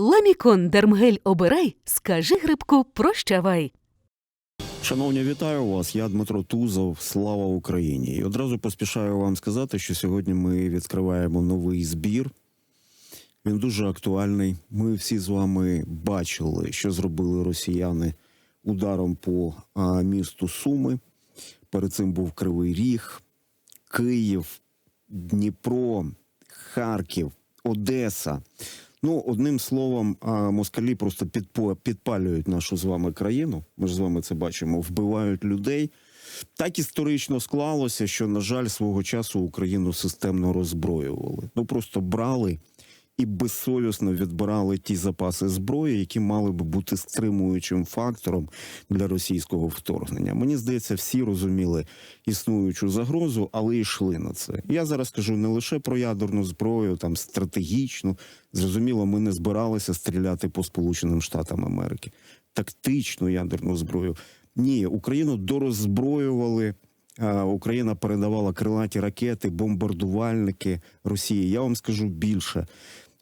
Ламікон Дермгель обирай, скажи грибку прощавай. Шановні, вітаю вас. Я Дмитро Тузов. Слава Україні! І одразу поспішаю вам сказати, що сьогодні ми відкриваємо новий збір. Він дуже актуальний. Ми всі з вами бачили, що зробили росіяни ударом по місту Суми. Перед цим був Кривий Ріг, Київ, Дніпро, Харків, Одеса. Ну, одним словом, москалі просто підпалюють нашу з вами країну. Ми ж з вами це бачимо, вбивають людей. Так історично склалося, що, на жаль, свого часу Україну системно роззброювали. Ну просто брали і безсовісно відбирали ті запаси зброї, які мали би бути стримуючим фактором для російського вторгнення. Мені здається, всі розуміли існуючу загрозу, але йшли на це. Я зараз кажу не лише про ядерну зброю, там стратегічну. Зрозуміло, ми не збиралися стріляти по Сполученим Штатам Америки. Тактичну ядерну зброю. Ні, Україну дороззброювали. а, Україна передавала крилаті ракети, бомбардувальники Росії. Я вам скажу більше.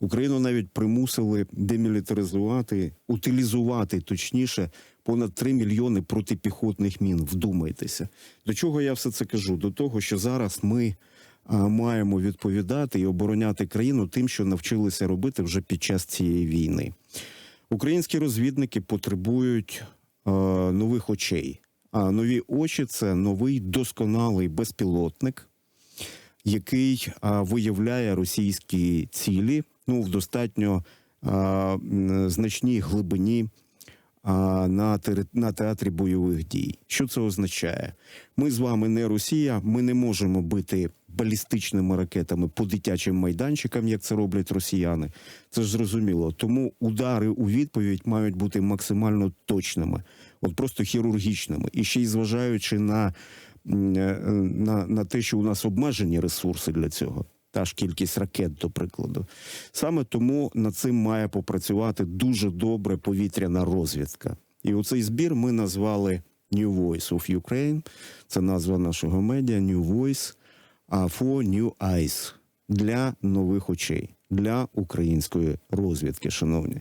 Україну навіть примусили демілітаризувати, утилізувати точніше понад 3 мільйони протипіхотних мін. Вдумайтеся. До чого я все це кажу? До того, що зараз ми маємо відповідати і обороняти країну тим, що навчилися робити вже під час цієї війни. Українські розвідники потребують е, нових очей. А нові очі це новий досконалий безпілотник, який а, виявляє російські цілі ну, в достатньо а, значній глибині а, на, тери- на театрі бойових дій. Що це означає? Ми з вами не Росія, ми не можемо бити балістичними ракетами по дитячим майданчикам, як це роблять росіяни. Це ж зрозуміло. Тому удари у відповідь мають бути максимально точними, от просто хірургічними. І ще й зважаючи на, е, на, на те, що у нас обмежені ресурси для цього. Та ж кількість ракет, до прикладу, саме тому над цим має попрацювати дуже добре повітряна розвідка. І оцей збір ми назвали New Voice of Ukraine. Це назва нашого медіа New Voice а for New Eyes для нових очей, для української розвідки, шановні.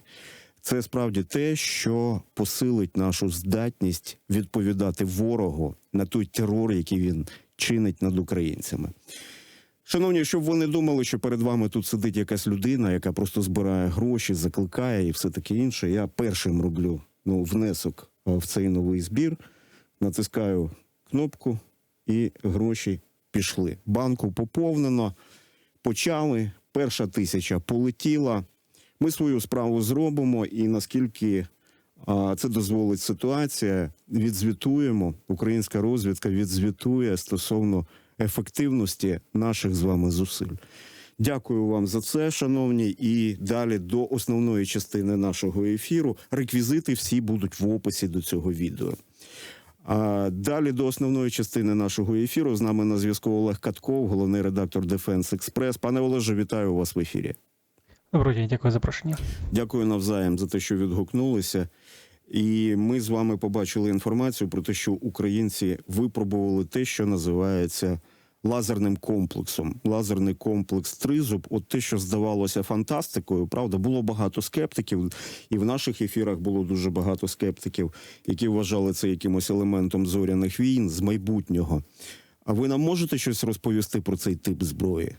Це справді те, що посилить нашу здатність відповідати ворогу на той терор, який він чинить над українцями. Шановні, щоб ви не думали, що перед вами тут сидить якась людина, яка просто збирає гроші, закликає і все таке інше. Я першим роблю ну, внесок е, в цей новий збір, натискаю кнопку, і гроші пішли. Банку поповнено, почали. Перша тисяча полетіла. Ми свою справу зробимо, і наскільки а, це дозволить ситуація, відзвітуємо. Українська розвідка відзвітує стосовно ефективності наших з вами зусиль. Дякую вам за це, шановні. І далі до основної частини нашого ефіру. Реквізити всі будуть в описі до цього відео. А далі до основної частини нашого ефіру з нами на зв'язку Олег Катков, головний редактор Defense Express. Пане Олеже, вітаю вас в ефірі. Доброго дня, дякую за запрошення. Дякую навзаєм за те, що відгукнулися. І ми з вами побачили інформацію про те, що українці випробували те, що називається лазерним комплексом. Лазерний комплекс тризуб. От те, що здавалося фантастикою, правда, було багато скептиків, і в наших ефірах було дуже багато скептиків, які вважали це якимось елементом зоряних війн з майбутнього. А ви нам можете щось розповісти про цей тип зброї?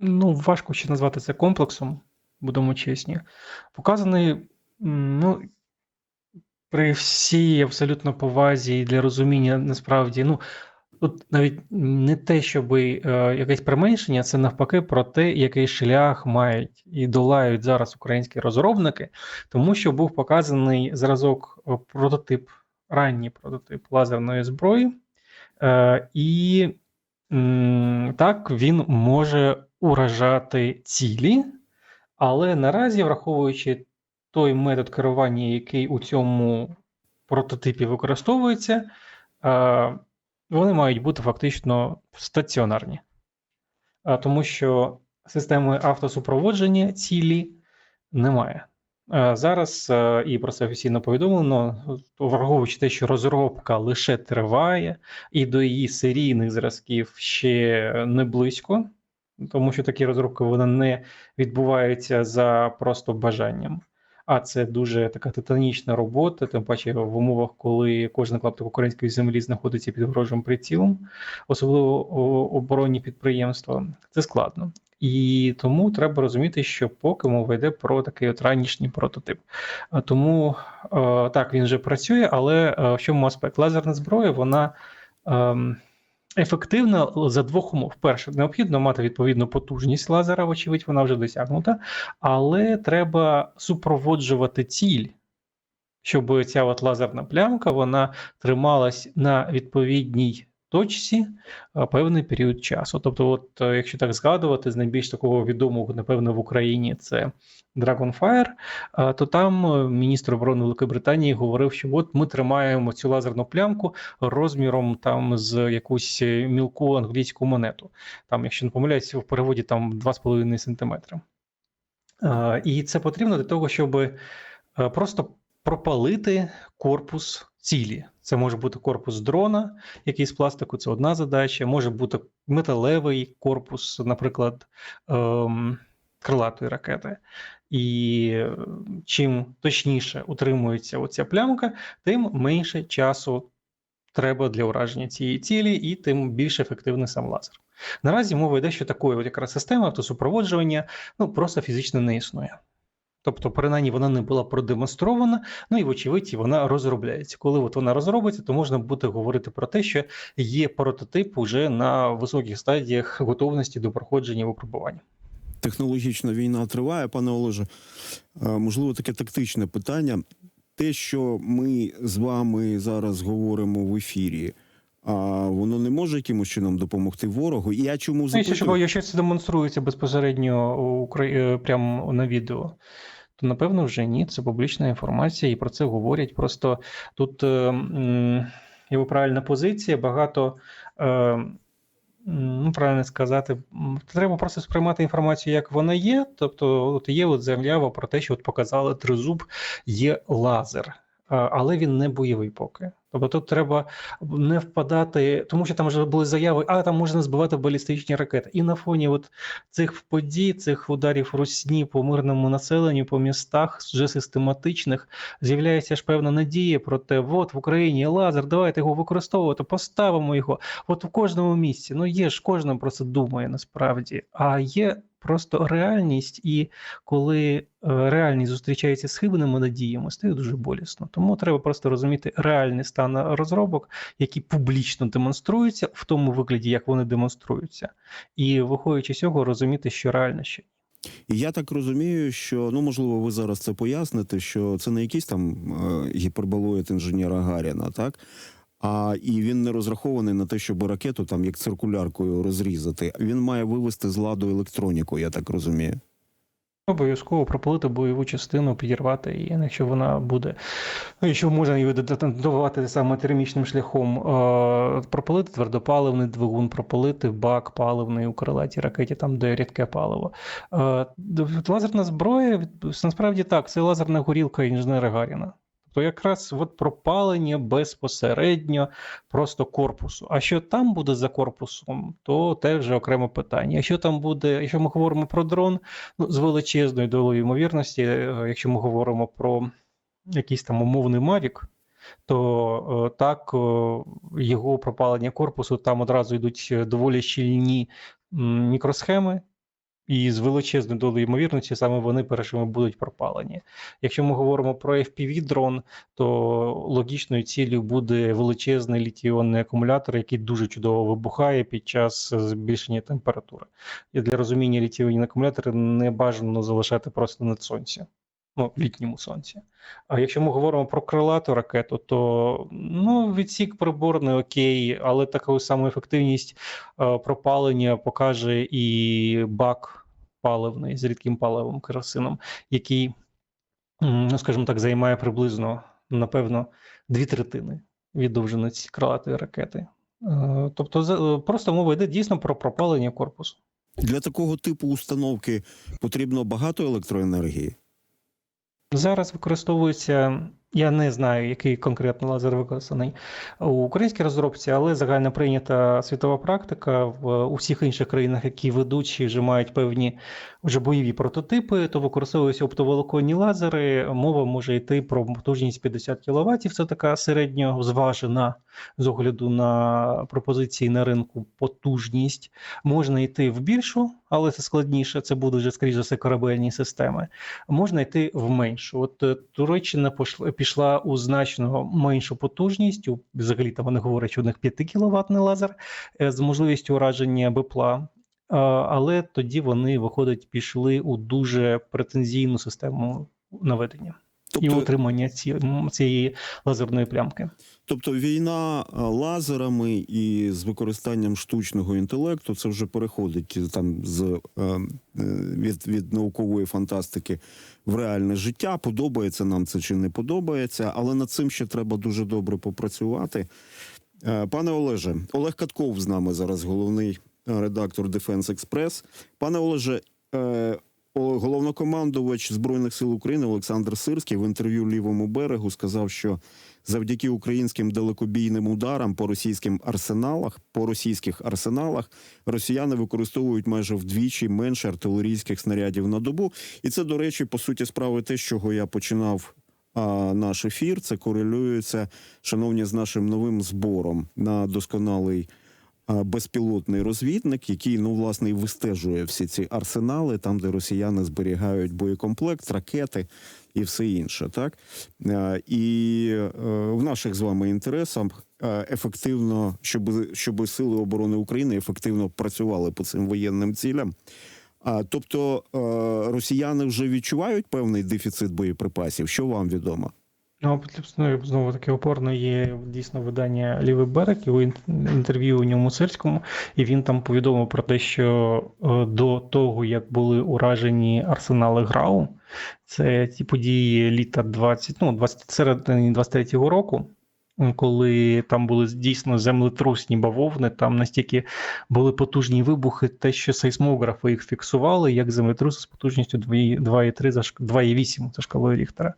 Ну, важко ще назвати це комплексом, будемо чесні. Показаний, ну, при всій абсолютно повазі і для розуміння насправді, ну, тут навіть не те, щоб е, якесь применшення, це навпаки про те, який шлях мають і долають зараз українські розробники, тому що був показаний зразок е, прототип, ранній прототип лазерної зброї, е, і м, так він може уражати цілі, але наразі, враховуючи той метод керування, який у цьому прототипі використовується, е, вони мають бути фактично стаціонарні. Е, Тому що системи автосупроводження цілі немає. Е, Зараз і про це офіційно повідомлено, враховуючи те, що розробка лише триває, і до її серійних зразків ще не близько. тому що такі розробки вони не відбуваються за просто бажанням. А це дуже така титанічна робота, тим паче в умовах, коли кожен клаптик української землі знаходиться під ворожим прицілом, особливо оборонні підприємства. Це складно. І тому треба розуміти, що поки мова йде про такий от ранішній прототип. Тому так він вже працює, але в чому аспект? Лазерна зброя, вона. Ефективна за двох умов. Перше, необхідно мати відповідну потужність лазера, вочевидь, вона вже досягнута, але треба супроводжувати ціль, щоб ця от лазерна плямка вона трималась на відповідній точці певний період часу. Тобто, от, е, якщо так згадувати, з найбільш такого відомого, напевно, в Україні це Dragonfire, а, то там е, міністр оборони Великої Британії говорив, що от ми тримаємо цю лазерну плямку розміром там з якусь е, мілку англійську монету. Там, якщо не помиляюсь, в переводі там 2,5 см. І це потрібно для того, щоб е, просто пропалити корпус цілі. Це може бути корпус дрона, який з пластику, це одна задача, може бути металевий корпус, наприклад, ем, крилатої ракети. І е, чим точніше утримується оця плямка, тим менше часу треба для ураження цієї цілі, і тим більш ефективний сам лазер. Наразі мова йде, що такої от якраз системи автосупроводжування ну, просто фізично не існує. Тобто, принаймні, вона не була продемонстрована, ну і вочевидь, вона розробляється. Коли от вона розробиться, то можна буде говорити про те, що є прототип уже на високих стадіях готовності до проходження випробування. Технологічна війна триває, пане Олеже. Е, Можливо, таке тактичне питання. Те, що ми з вами зараз говоримо в ефірі, а воно не може якимось чином допомогти ворогу. І я чому Ну, запитую? якщо це демонструється безпосередньо у е, прямо на відео, то напевно вже ні, це публічна інформація, і про це говорять. Просто тут його правильна позиція, багато. Е, Ну, правильно сказати, треба просто сприймати інформацію, як вона є. Тобто, от є от заява про те, що от показали тризуб, є лазер, але він не бойовий поки. Тобто тут треба не впадати, тому що там вже були заяви, а там можна збивати балістичні ракети. І на фоні от цих подій, цих ударів русні по мирному населенню, по містах вже систематичних, з'являється ж певна надія про те, от в Україні лазер, давайте його використовувати, поставимо його. От у кожному місці. Ну є ж, кожен про це думає насправді. А є просто реальність, і коли е, реальність зустрічається з хибними надіями, стає дуже болісно. Тому треба просто розуміти реальний стан розробок, які публічно демонструються в тому вигляді, як вони демонструються, і виходячи з цього, розуміти, що реально що І я так розумію, що ну можливо, ви зараз це поясните, що це не якийсь там е, гіперболоїд інженера Гаріна, так? А і він не розрахований на те, щоб ракету там як циркуляркою розрізати. Він має вивести з ладу електроніку, я так розумію. Обов'язково пропалити бойову частину, підірвати її, якщо вона буде. Ну, якщо можна її додавати саме термічним шляхом, е, пропалити твердопаливний двигун, пропалити бак паливний у крилатій ракеті, там де рідке паливо. Е, лазерна зброя насправді так, це лазерна горілка інженера Гаріна. Тобто якраз от пропалення безпосередньо просто корпусу. А що там буде за корпусом, то теж вже окреме питання. Якщо там буде, якщо ми говоримо про дрон, ну, з величезною долею ймовірності, е, якщо ми говоримо про якийсь там умовний Mavic, то е, так е, його пропалення корпусу там одразу йдуть доволі щільні мікросхеми. І з величезною долею ймовірності саме вони першими будуть пропалені. Якщо ми говоримо про FPV-дрон, то логічною ціллю буде величезний літій-іонний акумулятор, який дуже чудово вибухає під час збільшення температури. І для розуміння літій-іонні акумулятори не бажано залишати просто над сонцем. Ну, літньому сонці. А якщо ми говоримо про крилату ракету, то ну, відсік приборний окей, але таку саму ефективність е, пропалення покаже і бак паливний з рідким паливом керосином, який, ну скажімо так, займає приблизно, напевно, дві третини від довжини цієї крилатої ракети. Е, Тобто, просто мова йде дійсно про пропалення корпусу. Для такого типу установки потрібно багато електроенергії. Зараз використовується Я не знаю, який конкретно лазер використаний у українській розробці, але загально прийнята світова практика в у всіх інших країнах, які ведуть чи вже мають певні вже бойові прототипи, то використовуються оптоволоконні лазери. Мова може йти про потужність 50 кВт. Це така середньо зважена з огляду на пропозиції на ринку потужність. Можна йти в більшу, але це складніше. Це будуть вже скоріш за все корабельні системи. Можна йти в меншу. От е, Туреччина пошла- пішла у значно меншу потужність. Взагалі там вони говорять, що у них 5 кВт лазер е, з можливістю ураження бипла, Але тоді вони, виходить, пішли у дуже претензійну систему наведення і Тобто, утримання ці, м, цієї лазерної плямки. Тобто війна лазерами і з використанням штучного інтелекту це вже переходить е, там з е, е, від, від наукової фантастики в реальне життя. Подобається нам це чи не подобається, але над цим ще треба дуже добре попрацювати. Е, Пане Олеже, Олег Катков з нами зараз, головний е, редактор Defense Express. Пане Олеже, е, головнокомандувач Збройних сил України Олександр Сирський в інтерв'ю лівому берегу сказав, що завдяки українським далекобійним ударам по російським арсеналах, по російських арсеналах, росіяни використовують майже вдвічі менше артилерійських снарядів на добу. І це, до речі, по суті справи те, з чого я починав а, наш ефір. Це корелюється, шановні, з нашим новим збором на досконалий безпілотний розвідник, який ну власне і вистежує всі ці арсенали, там де росіяни зберігають боєкомплект, ракети і все інше. Так Е, і е, в наших з вами інтересах е, ефективно, щоб, щоб сили оборони України ефективно працювали по цим воєнним цілям. А тобто е, росіяни вже відчувають певний дефіцит боєприпасів. Що вам відомо? Ну, ну, знову таки опорно є дійсно видання Лівий берег, його інтерв'ю у ньому сельському, і він там повідомив про те, що е, до того, як були уражені арсенали ГРАУ, це ті події літа 20, ну, 20, середини 23-го року, коли там були дійсно землетрусні бавовни, там настільки були потужні вибухи, те, що сейсмографи їх фіксували, як землетруси з потужністю 2,3 за 2,8 за шкалою Ріхтера.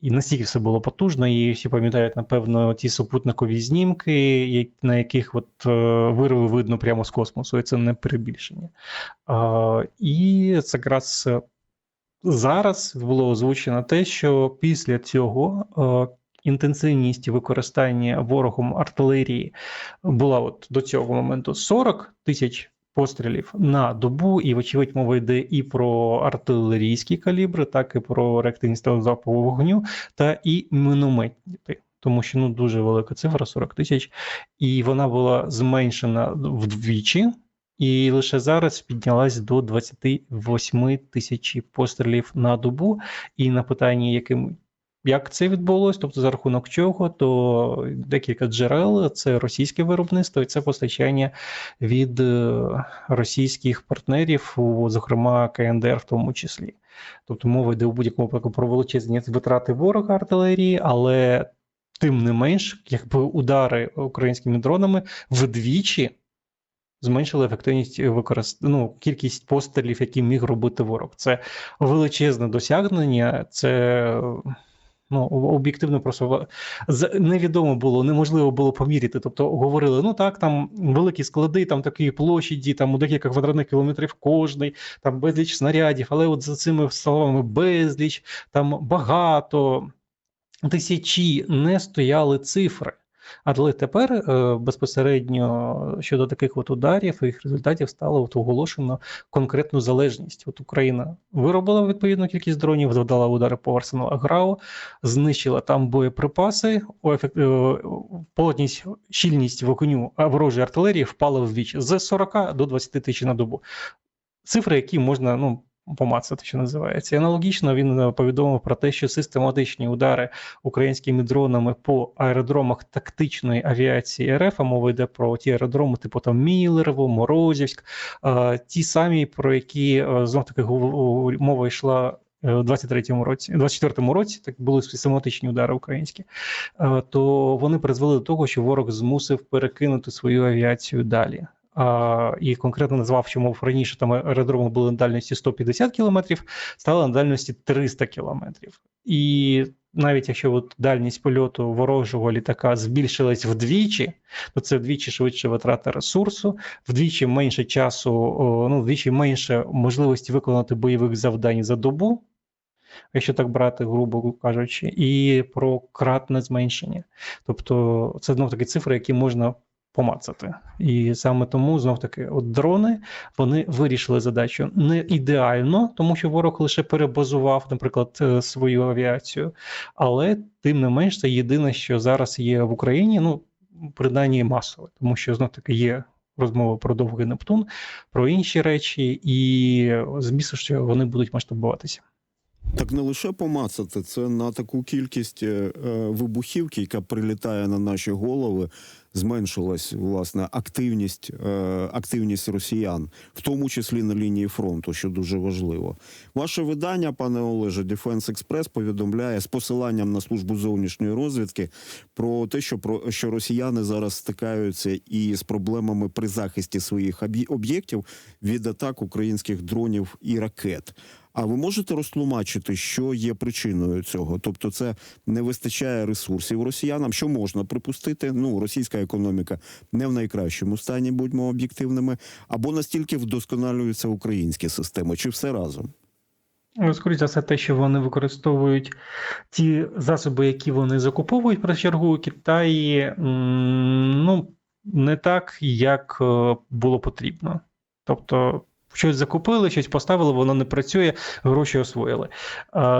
І настільки все було потужно, і всі пам'ятають, напевно, ті супутникові знімки, на яких от е, вирви видно прямо з космосу, і це не перебільшення. І це якраз е, зараз було озвучено те, що після цього е, інтенсивність використання ворогом артилерії була от до цього моменту 40 тисяч пострілів на добу, і, вочевидь, мова йде і про артилерійські калібри, так і про реактивні стріли залпового вогню, та і мінометні. Тому що ну дуже велика цифра 40 тисяч, і вона була зменшена вдвічі, і лише зараз піднялась до 28 тисяч пострілів на добу. І на питання, яким як це відбулось, тобто за рахунок чого, то декілька джерел це російське виробництво, і це постачання від е, російських партнерів, зокрема КНДР в тому числі. Тобто мова йде у будь-якому випадку про величезні витрати ворога артилерії, але тим не менш, якби удари українськими дронами вдвічі зменшили ефективність використ... ну, кількість пострілів, які міг робити ворог. Це величезне досягнення. Це ну, об'єктивно просто невідомо було, неможливо було поміряти. Тобто говорили, ну так, там великі склади, там такі площі, там у декілька квадратних кілометрів кожний, там безліч снарядів, але от за цими словами безліч, там багато, тисячі не стояли цифри. Але тепер е, безпосередньо щодо таких от ударів їх результатів стало от оголошено конкретну залежність. От Україна виробила відповідну кількість дронів, завдала удари по арсеналах ГРАУ, знищила там боєприпаси, е, плотність, щільність вогню ворожої артилерії впала вдвічі з 40 до 20 тисяч на добу. Цифри, які можна ну, помацати, що називається. І аналогічно він е, повідомив про те, що систематичні удари українськими дронами по аеродромах тактичної авіації РФ, а мова йде про ті аеродроми, типу там Мілерово, Морозівськ, е, ті самі, про які е, знов таки мова йшла. У 23-му році, 24-му році так були систематичні удари українські, то вони призвели до того, що ворог змусив перекинути свою авіацію далі. І конкретно назвав, мов раніше там аеродроми були на дальності 150 кілометрів, стали на дальності 300 кілометрів. І навіть якщо от дальність польоту ворожого літака збільшилась вдвічі, то це вдвічі швидше витрата ресурсу, вдвічі менше часу, ну вдвічі менше можливості виконати бойових завдань за добу, якщо так брати, грубо кажучи, і про кратне зменшення. Тобто це знов таки цифри, які можна помацати. І саме тому знов таки, от дрони вони вирішили задачу не ідеально, тому що ворог лише перебазував, наприклад, е, свою авіацію, але тим не менш це єдине, що зараз є в Україні, ну принаймні масове, тому що знов таки є. Розмова про довгий Нептун, про інші речі, і звісно, що вони будуть масштабуватися. Так не лише помацати, це на таку кількість е, е, вибухівки, яка прилітає на наші голови, зменшилась власне активність, е, активність росіян, в тому числі на лінії фронту, що дуже важливо. Ваше видання, пане Олеже, Defense Express повідомляє з посиланням на службу зовнішньої розвідки про те, що про що росіяни зараз стикаються і з проблемами при захисті своїх об'є- об'єктів від атак українських дронів і ракет. А ви можете розтлумачити, що є причиною цього? Тобто, це не вистачає ресурсів росіянам, що можна припустити. Ну, російська економіка не в найкращому стані, будьмо об'єктивними, або настільки вдосконалюються українські системи, чи все разом? Ну, Скоріше за все, те, що вони використовують ті засоби, які вони закуповують про чергу Китаї, ну не так, як е, було потрібно. Тобто. Щось закупили, щось поставили, воно не працює, гроші освоїли.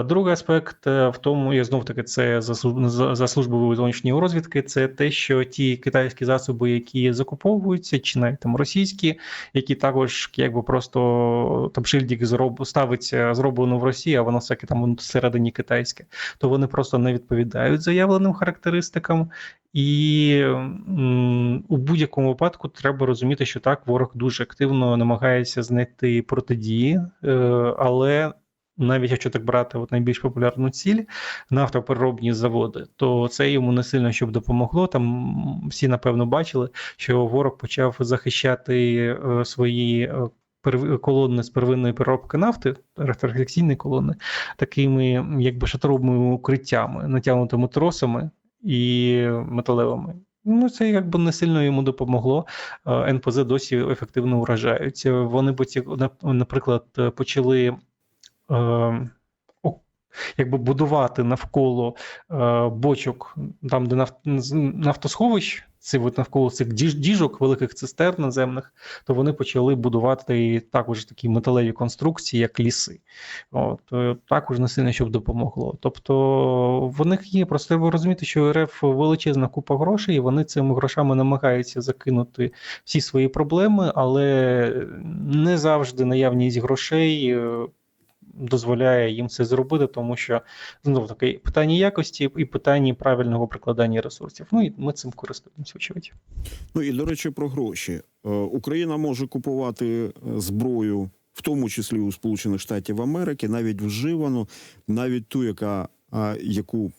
Другий аспект е, в тому, я знов таки це за, служб- за, за службовою зовнішньої розвідки, це те, що ті китайські засоби, які закуповуються, чи навіть там російські, які також якби просто там шильдик зроб, ставиться зроблено в Росії, а воно всяке там всередині китайське, то вони просто не відповідають заявленим характеристикам. І м, у будь-якому випадку треба розуміти, що так, ворог дуже активно намагається знайти протидії, е, але навіть якщо так брати от найбільш популярну ціль нафтопереробні заводи, то це йому не сильно щоб допомогло. Там всі напевно бачили, що ворог почав захищати е, свої. е, Колони з первинної переробки нафти, рефлексійні колони, такими якби шатровими укриттями, натягнутими тросами і металевими. Ну, це якби не сильно йому допомогло. Е, НПЗ досі ефективно вражаються. Вони б наприклад, е, почали е, якби будувати навколо е, бочок, там, де нафт, з- нафтосховищ, ці от навколо цих діж, діжок, великих цистерн наземних, то вони почали будувати також такі металеві конструкції, як ліси. От, е, також не сильно щоб допомогло. Тобто в них є, просто треба розуміти, що РФ величезна купа грошей, і вони цими грошами намагаються закинути всі свої проблеми, але не завжди наявність грошей. Дозволяє їм це зробити, тому що знову таки питання якості і питання правильного прикладання ресурсів. Ну і ми цим користуємося, очевидь. Ну і до речі, про гроші. Е, Україна може купувати е, зброю, в тому числі у Сполучених Штатів Америки, навіть вживану, навіть ту, яка яку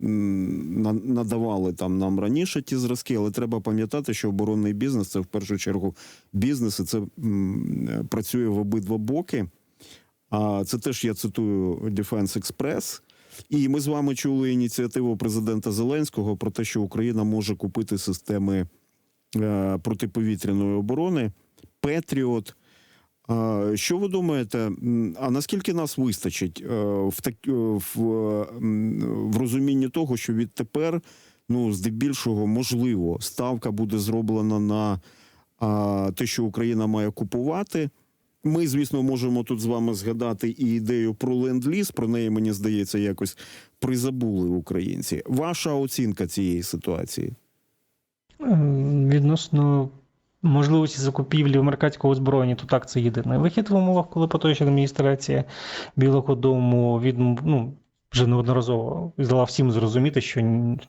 на- надавали там нам раніше ті зразки, але треба пам'ятати, що оборонний бізнес це в першу чергу бізнес, і це м, працює в обидва боки. А це теж я цитую Defense Express. І ми з вами чули ініціативу президента Зеленського про те, що Україна може купити системи е, протиповітряної оборони Петріот. Е, Що ви думаєте? А наскільки нас вистачить е, в так в, в розумінні того, що відтепер, ну здебільшого, можливо, ставка буде зроблена на те, що Україна має купувати? Ми, звісно, можемо тут з вами згадати і ідею про ленд-ліз. Про неї мені здається, якось призабули українці. Ваша оцінка цієї ситуації? Ем, Відносно можливості закупівлі американського озброєння, то так це єдиний вихід в умовах, коли поточна адміністрація Білого Дому від ну. Вже неодноразово дала всім зрозуміти, що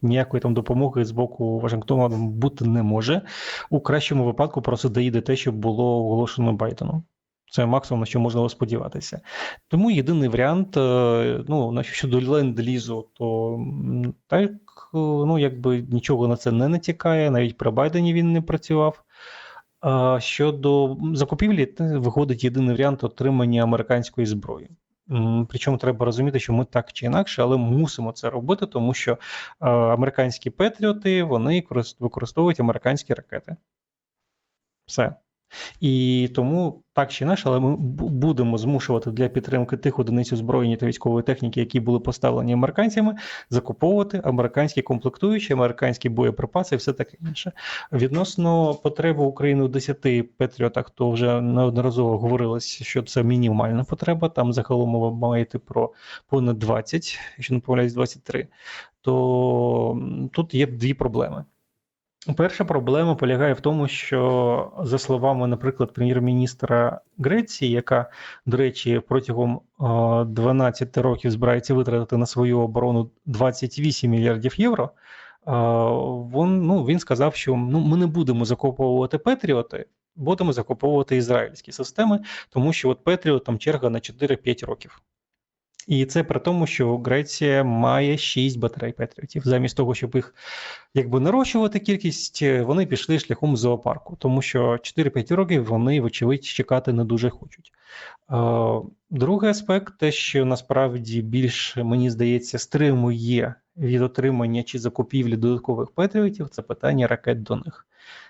ніякої там допомоги з боку Вашингтона бути не може. У кращому випадку просто доїде те, що було оголошено Байденом. Це максимум, на що можна сподіватися. Тому єдиний варіант, е, ну, щодо ленд-лізу, то так, ну, якби нічого на це не натякає, навіть при Байдені він не працював. Щодо закупівлі, виходить єдиний варіант отримання американської зброї. Причому треба розуміти, що ми так чи інакше, але мусимо це робити, тому що е, американські патріоти вони використовують американські ракети. Все. І тому так чи інакше, але ми будемо змушувати для підтримки тих одиниць озброєння та військової техніки, які були поставлені американцями, закуповувати американські комплектуючі, американські боєприпаси і все таке інше. Відносно потреби України у 10 патріотах, то вже неодноразово говорилось, що це мінімальна потреба. Там загалом мова має йти про понад 20, якщо не помиляюсь, 23. То тут є дві проблеми. Перша проблема полягає в тому, що за словами, наприклад, прем'єр-міністра Греції, яка, до речі, протягом е, 12 років збирається витратити на свою оборону 28 мільярдів євро. е, Він, ну, він сказав, що ну, ми не будемо закуповувати Петріоти, будемо закуповувати ізраїльські системи, тому що от Петріот там черга на 4-5 років. І це при тому, що Греція має 6 батарей Петріотів. Замість того, щоб їх якби нарощувати кількість, е, вони пішли шляхом зоопарку, тому що 4-5 років вони, вочевидь, чекати не дуже хочуть. Е, Другий аспект, те, що насправді більш, мені здається, стримує від отримання чи закупівлі додаткових патріотів, це питання ракет до них,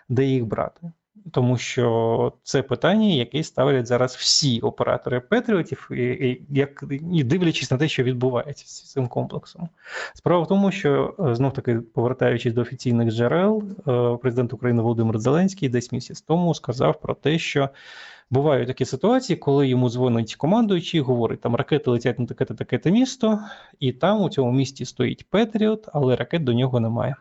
де їх брати. Тому що це питання, яке ставлять зараз всі оператори Петріотів, і, і, як, і дивлячись на те, що відбувається з цим комплексом. Справа в тому, що знов таки повертаючись до офіційних джерел, е, президент України Володимир Зеленський десь місяць тому сказав про те, що бувають такі ситуації, коли йому дзвонить командуючий, говорить, там ракети летять на таке-то таке-то місто, і там у цьому місті стоїть Петріот, але ракет до нього немає.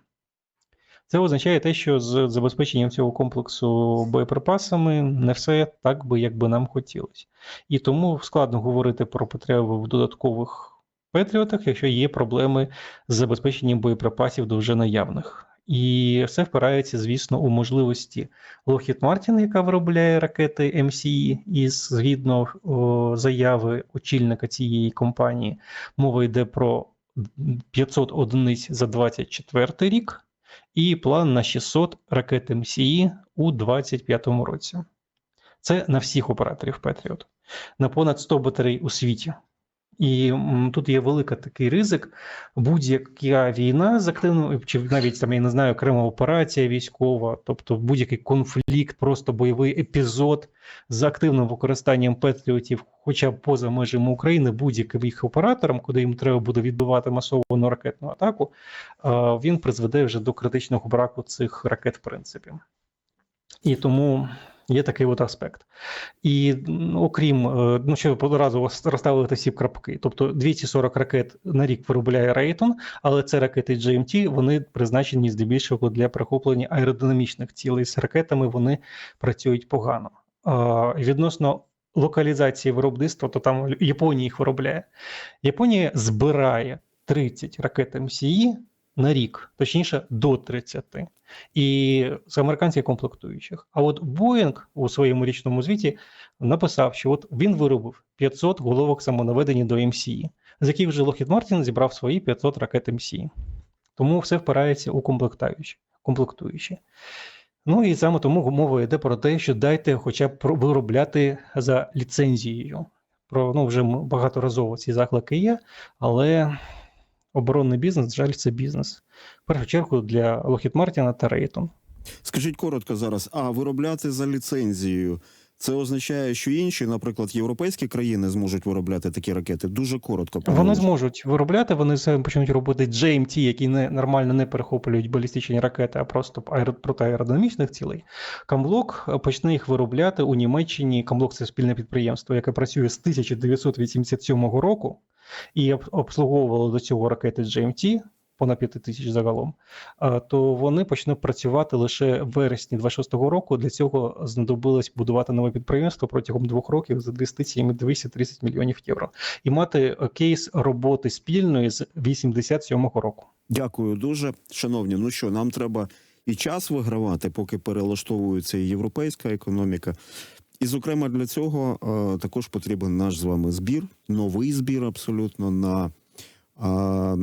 Це означає те, що з забезпеченням цього комплексу боєприпасами не все так би, як би нам хотілося. І тому складно говорити про потребу в додаткових патріотах, якщо є проблеми з забезпеченням боєприпасів до вже наявних. І все впирається, звісно, у можливості Lockheed Martin, яка виробляє ракети MCE, і згідно заяви очільника цієї компанії, мова йде про 500 одиниць за 24 рік і план на 600 ракет МСІ у 2025 році. Це на всіх операторів Patriot. на понад 100 батарей у світі. І тут є великий такий ризик. Будь-яка війна з активною, чи навіть там я не знаю, окрема операція військова, тобто будь-який конфлікт, просто бойовий епізод з активним використанням патріотів, хоча б поза межами України, будь-яким їх оператором, куди їм треба буде відбивати масовану ракетну атаку, е, він призведе вже до критичного браку цих ракет, в принципі. І тому є такий от аспект. І окрім, е, ну що одразу розставити всі крапки. Тобто 240 ракет на рік виробляє Рейтон, але це ракети GMT, вони призначені здебільшого для перехоплення аеродинамічних цілей. З ракетами вони працюють погано. Відносно локалізації виробництва, то там Японія їх виробляє. Японія збирає 30 ракет МСІ на рік, точніше до 30. І з американських комплектуючих. А от Боїнг у своєму річному звіті написав, що от він виробив 500 головок самонаведені до МСІ, з яких вже Lockheed Martin зібрав свої 500 ракет МСІ. Тому все впирається у комплектуючі. комплектуючі. Ну і саме тому мова йде про те, що дайте хоча б виробляти за ліцензією. Про ну вже багаторазово ці заклики є, але оборонний бізнес, жаль, це бізнес. В першу чергу для Lockheed Martin та Raytheon. Скажіть коротко зараз, а виробляти за ліцензією. Це означає, що інші, наприклад, європейські країни зможуть виробляти такі ракети. Дуже коротко. пане Вони зможуть виробляти, вони це почнуть робити GMT, які не нормально не перехоплюють балістичні ракети, а просто аеро, проти аеродинамічних цілей. Камблок почне їх виробляти у Німеччині. Камблок це спільне підприємство, яке працює з 1987 року і об- обслуговувало до цього ракети GMT. Понад 5 тисяч загалом, то вони почнуть працювати лише в вересні 26-го року. Для цього знадобилось будувати нове підприємство протягом двох років з інвестиціями 230 мільйонів євро і мати е, кейс роботи спільної з 87-го року. Дякую дуже, шановні. Ну що, нам треба і час вигравати, поки перелаштовується європейська економіка. І, зокрема, для цього е, також потрібен наш з вами збір, новий збір абсолютно на а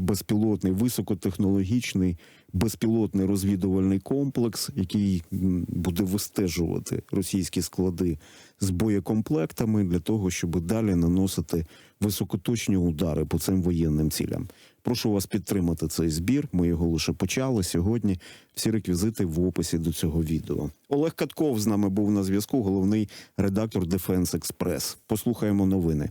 безпілотний, високотехнологічний безпілотний розвідувальний комплекс, який буде вистежувати російські склади з боєкомплектами для того, щоб далі наносити високоточні удари по цим воєнним цілям. Прошу вас підтримати цей збір. Ми його лише почали сьогодні. Всі реквізити в описі до цього відео. Олег Катков з нами був на зв'язку, головний редактор Defense Express. Послухаємо новини.